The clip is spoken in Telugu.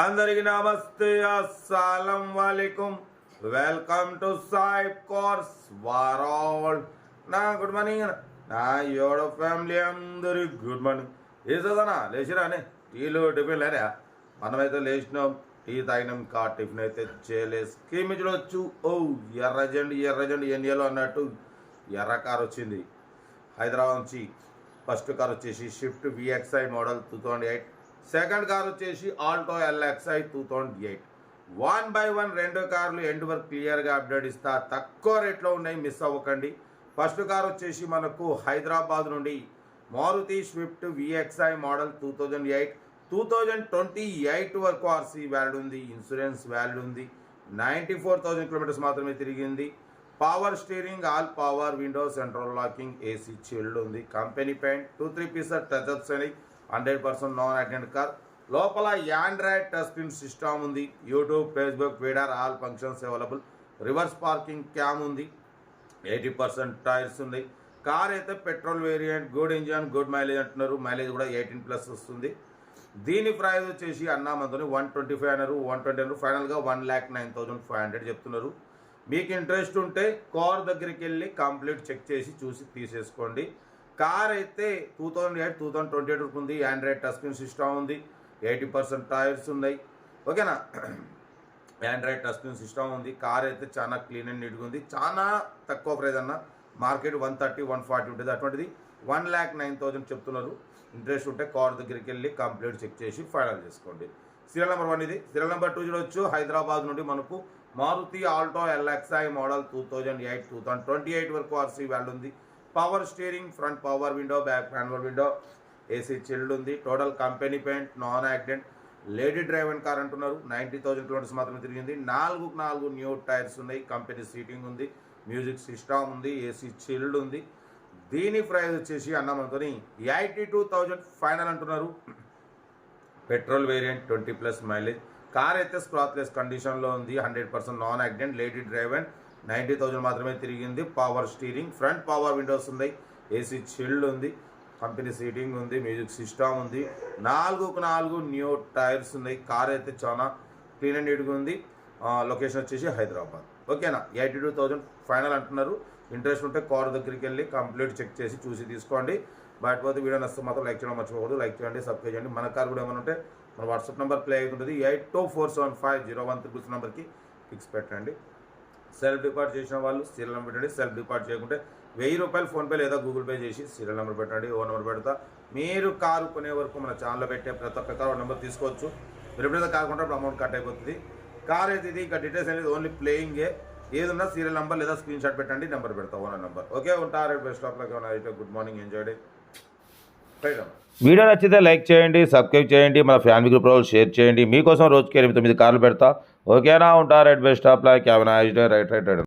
అందరికి నమస్తే. అస్సలం వాలేకుం వెల్కమ్ టు సాయిబ్ కోర్స్ వారాల్ నా గుడ్ మార్నింగ్ నా యోడ ఫ్యామిలీ అందరి గుడ్ మార్నింగ్. ఏ చదవనా లేచిరానే టీలు టిఫిన్ లేరా మనమైతే లేచినాం. టీ తాగినాం. కా టిఫిన్ అయితే చేయలేదు. స్కీమ్ చూడొచ్చు. ఓ ఎర్రజండి ఎర్రజండి ఎన్నియలో అన్నట్టు ఎర్ర కార్ వచ్చింది. హైదరాబాద్ నుంచి ఫస్ట్ కార్ వచ్చేసి Swift VXI model two thousand eight. Second car వచ్చేసి Alto LXI two thousand eight. One by one రెండు కార్లు ఎండ్ వరకు క్లియర్గా అప్డేట్ ఇస్తా. తక్కువ రేట్లో ఉన్నాయి మిస్ అవ్వకండి. ఫస్ట్ కార్ వచ్చేసి మనకు హైదరాబాద్ నుండి Maruti Swift VXI model two thousand eight. Two thousand twenty eight వరకు ఆర్సీ వ్యాలిడ్ ఉంది ఇన్సూరెన్స్ వ్యాలిడ్ ఉంది. నైంటీ ఫోర్ థౌజండ్ కిలోమీటర్స్ మాత్రమే తిరిగింది. Power steering all power window central locking AC chilled ఉంది. Company paint two three pieces touch ups అని hundred percent non attend car లోపల యాండ్రాయిడ్ టచ్ స్క్రీన్ సిస్టమ్ ఉంది. YouTube Facebook weeder all functions available. Reverse parking cam ఉంది. ఎయిటీ పర్సెంట్ టైర్స్ ఉన్నాయి కార్ అయితే petrol variant good engine good mileage అంటున్నారు. మైలేజ్ కూడా ఎయిటీన్ ప్లస్ వస్తుంది. దీని ప్రైస్ వచ్చేసి అన్నామంతని వన్ ట్వంటీ ఫైవ్ అన్నారు. వన్ ట్వంటీ అన్నారు. ఫైనల్గా one lakh nine thousand five hundred చెప్తున్నారు. మీకు ఇంట్రెస్ట్ ఉంటే కార్ దగ్గరికి వెళ్ళి కంప్లీట్ చెక్ చేసి చూసి తీసేసుకోండి. కార్ అయితే two thousand eight two thousand twenty eight ఉంది. ఆండ్రాయిడ్ టచ్ స్క్రీన్ సిస్టమ్ ఉంది. ఎయిటీ పర్సెంట్ టైర్స్ ఉన్నాయి. ఓకేనా? ఆండ్రాయిడ్ టచ్ స్క్రీన్ సిస్టమ్ ఉంది. కార్ అయితే చాలా క్లీన్ అండ్ నీట్గా ఉంది. చాలా తక్కువ ప్రైజ్ అన్న. Market one thirty one forty ఉంటుంది. అటువంటిది వన్ ల్యాక్ నైన్ థౌజండ్ చెప్తున్నారు. ఇంట్రెస్ట్ ఉంటే కార్ దగ్గరికి వెళ్ళి కంప్లీట్ చెక్ చేసి ఫైనల్ చేసుకోండి. సీరియల్ నెంబర్ వన్ ఇది. సీరియల్ నెంబర్ టూ చూడొచ్చు. హైదరాబాద్ నుండి మనకు Maruti Alto LXI model two thousand eight two thousand twenty eight వరకు ఆర్సీ వాల్యూ ఉంది. Power steering front power window back power window AC chilled ఉంది total company paint non accident lady drive and car అంటున్నారు. నైంటీ థౌసండ్ కిలోమీటర్స్ మాత్రమే తిరిగింది. నాలుగు నాలుగు న్యూ టైర్స్ ఉన్నాయి. కంపెనీ సీటింగ్ ఉంది. మ్యూజిక్ సిస్టమ్ ఉంది. ఏసీ చిల్డ్ ఉంది. దీని ప్రైస్ వచ్చేసి అన్నమంతోని ఎయిటీ టూ థౌజండ్ ఫైనల్ అంటున్నారు. Petrol variant twenty plus mileage car అయితే స్క్రాత్లెస్ కండిషన్లో ఉంది. Hundred percent non accident lady drive and ninety thousand మాత్రమే తిరిగింది. Power steering front power windows ఉన్నాయి ఏసీ చిల్డ్ ఉంది. కంపెనీ సీటింగ్ ఉంది. మ్యూజిక్ సిస్టమ్ ఉంది. నాలుగుకు నాలుగు న్యూ టైర్స్ ఉన్నాయి. కార్ అయితే చాలా క్లీన్ అండ్ నీట్గా ఉంది. లొకేషన్ వచ్చేసి హైదరాబాద్. ఓకేనా ఎయిటీ టూ థౌజండ్ ఫైనల్ అంటున్నారు. ఇంట్రెస్ట్ ఉంటే కార్ దగ్గరికి వెళ్ళి కంప్లీట్ చెక్ చేసి చూసి తీసుకోండి. బయట పోతే వీడియో నచ్చితే మాత్రం లైక్ చేయడం మర్చిపోకూడదు. లైక్ చేయండి సబ్స్క్రైబ్ చేయండి. మన కార్ కూడా ఏమైనా ఉంటే మన వాట్సాప్ నెంబర్ ప్లే అవుతుంటుంది. Eight two four seven five zero one triples నెంబర్కి ఫిక్స్ పెట్టండి. సెల్ఫ్ డిపాజిట్ చేసిన వాళ్ళు సీరియల్ నెంబర్ పెట్టండి సెల్ఫ్ డిపాజిట్ చేయకుంటే వెయ్యి రూపాయలు ఫోన్పే లేదా గూగుల్ పే చేసి సీరియల్ నెంబర్ పెట్టండి ఓ నెంబర్ పెడతా. మీరు కారు కొనే వరకు మన ఛానల్లో పెట్టే ప్రతి ఒక్క కారు నెంబర్ తీసుకోవచ్చు. మీరు ఎప్పుడైతే కారు అప్పుడు అమౌంట్ కట్ అయిపోతుంది. కార్ అయితే ఇది ఇంకా డీటెయిల్స్ అనేది ఓన్లీ ప్లేయింగే ఏదున్నా సీరియల్ నెంబర్ లేదా స్క్రీన్ షాట్ పెట్టండి నెంబర్ పెడతా ఓనర్ నెంబర్. ఓకే ఉంటారు బెస్ట్ ఆఫ్ లక్ అయితే good morning enjoy day video నచ్చితే లైక్ చేయండి సబ్స్క్రైబ్ చేయండి మన ఫ్యామిలీ గ్రూప్ రోజు షేర్ చేయండి. మీకోసం రోజుకి ఎనిమిది తొమ్మిది కార్లు పెడతా. ఓకేనా? ఉంటారు right best of like have nice day right right right.